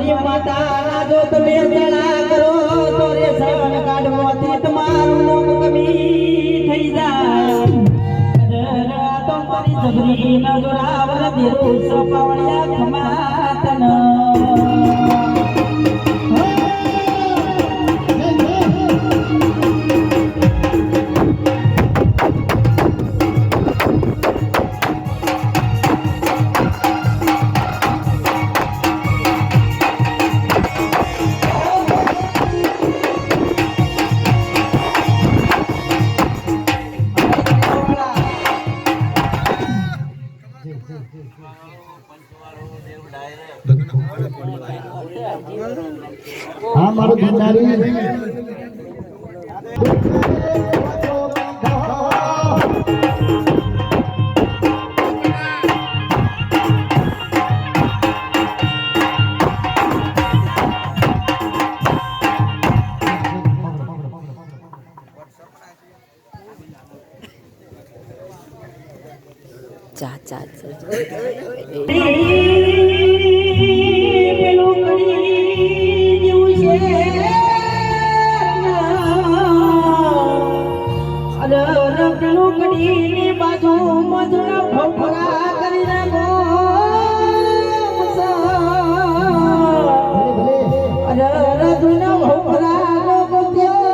મારી માતા જો તમે ચડા કરો, તો રે સન કાઢવાથી તમારું નામ કમી થઈ જાય. તો જબરી નજરાવર જોરાવર દેરું સપાવળિયા ખમાતન. હા મારું ભંડારી ચા ચા ચા કડીની બાજુ મજૂરા ફફડા કરી નાખો દુના ફફડા લોકો ત્યો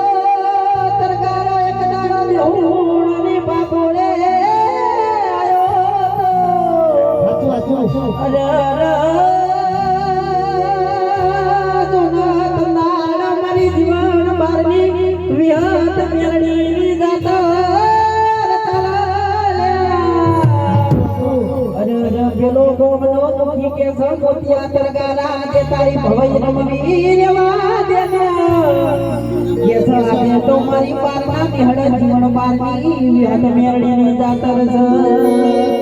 તરકારો એક દાડો દેવું ને સાચું સાચું અરે અરે જુના તંદાડા મારી જીવન બારની વિહત મેળણી દુખી કે સંગોતિયા તરગારા કે તારી ભવઈ રમવી રેવા દેના કે સાલે તો મારી પારના નિહળ જીવન બારની વિહત મેળણી જાતર રસ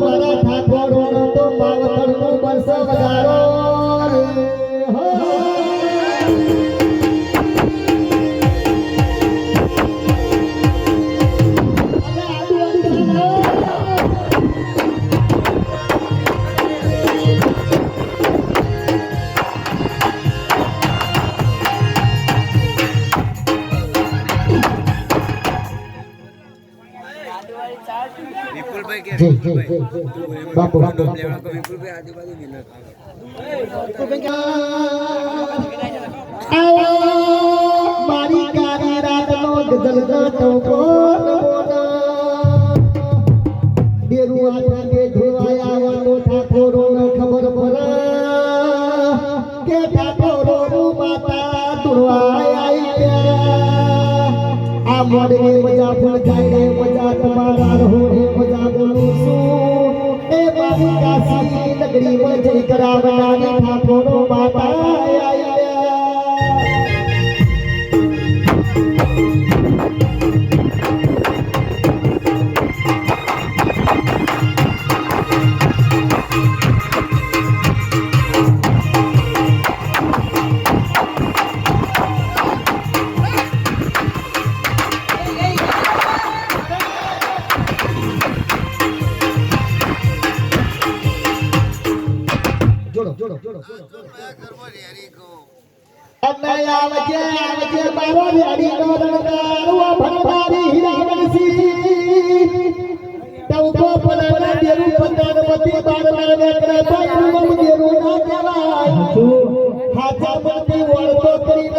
મારા ઠાકોર તો માવતર નો બરસ વધારો. જી જી જી બાપુ બાપુ મારી કાળી રાતનો ગઝલ ગાતો કોણ બેરું ધોવાય ઠાકોરો ખબર પડે કે ઠાકોરો માતા ધોવાય આ મોડે મજા ફૂલ જાય રે મજા તમારા રહો રે મજા બોલું છું એ મારી કાશી નગરીમાં જઈ કરાવનારી ઠાકોરો માતા આવી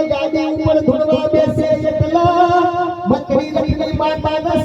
ગાડી ઉપર ધૂળવા બેસે એકલા. બકરી લખી માતાના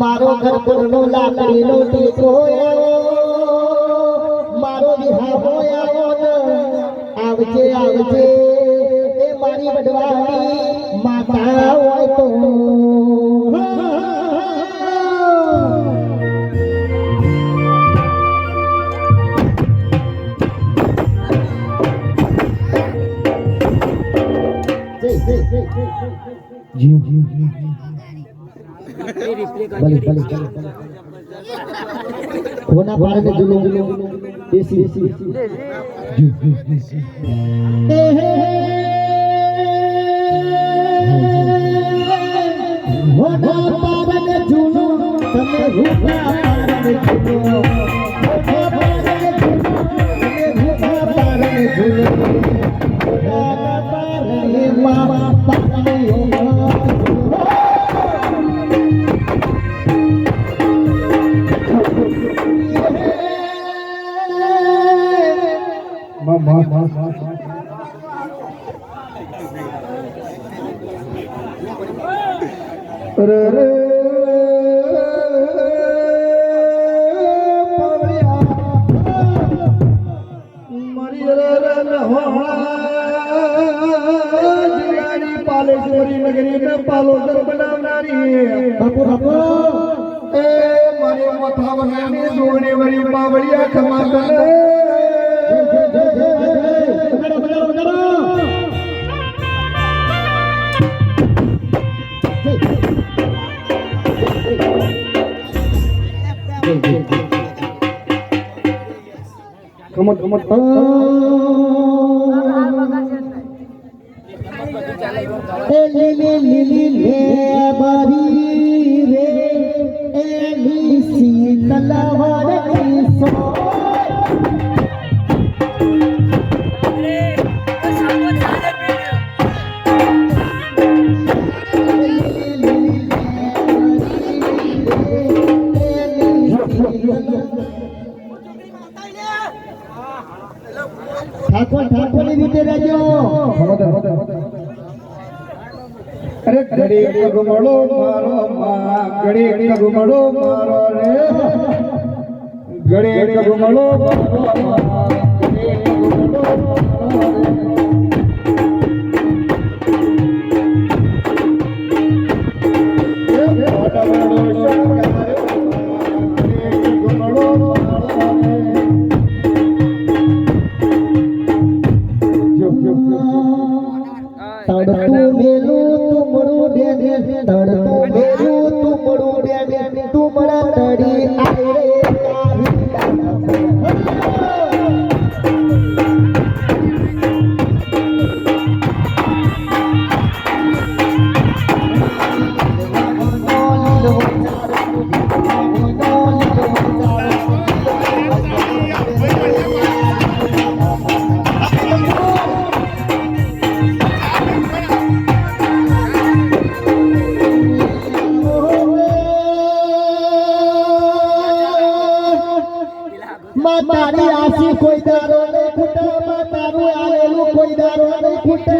મારો ઘર પુરનો લાકડીનો ટેકો. મારો વિહા હોયા આવજે આવજે, એ મારી વડવાની માતા હોય તો ભલે ભલે ભલે કોના પાડે જુલો દેસી દેસી હોના પાડે જુલો તમે રૂપા પાડે જુલો હોના પાડે જુલો તમે રૂપા પાડે જુલો હોના પાડે મામા બાપુ બાપુ એ મારી માથા વગાડી જોડે વળી બાવળિયા ખમાતન કમત કમત લીલી લીલી લે બારી રે એની શીતલ વરની સો ઘડી કગમડો મારો મા ઘડી કગમડો મારો રે. ઘડી કગમડો મારો માં તડતું મેલું તુમડું ડે ડે તડતું ખૂટે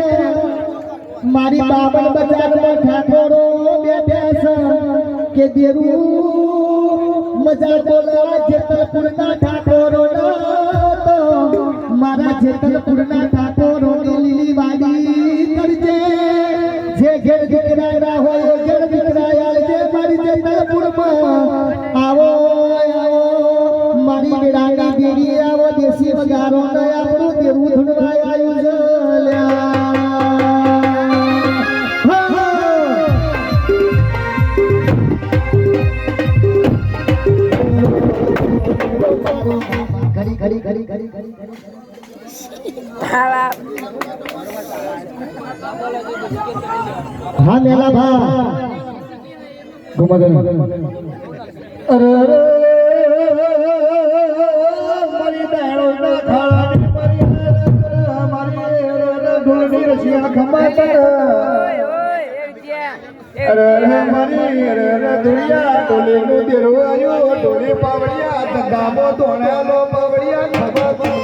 મારી બાબન બજારમાં ઠાકોરો બેઠ્યા છે કે દેરું મજા બોલા જેતલપુરના ઠાકોરો તો મારા જેતલપુરના ઠાકોરો લીલી વાડી કરજે જે ઘેર ઘેરાયા હોય, ઘેર ઘેરાયા જે મારી જેતલપુરમાં આવો આવો. મારી બેડાડી દેરી આવો, દેશી વગારો હા મેલા ભા. અરે અરે દુનિયા ઢોલી નું દેરું આયો ઢોલી પાવડિયા, ધંધામો ધોણ્યા પાવડિયા ખબર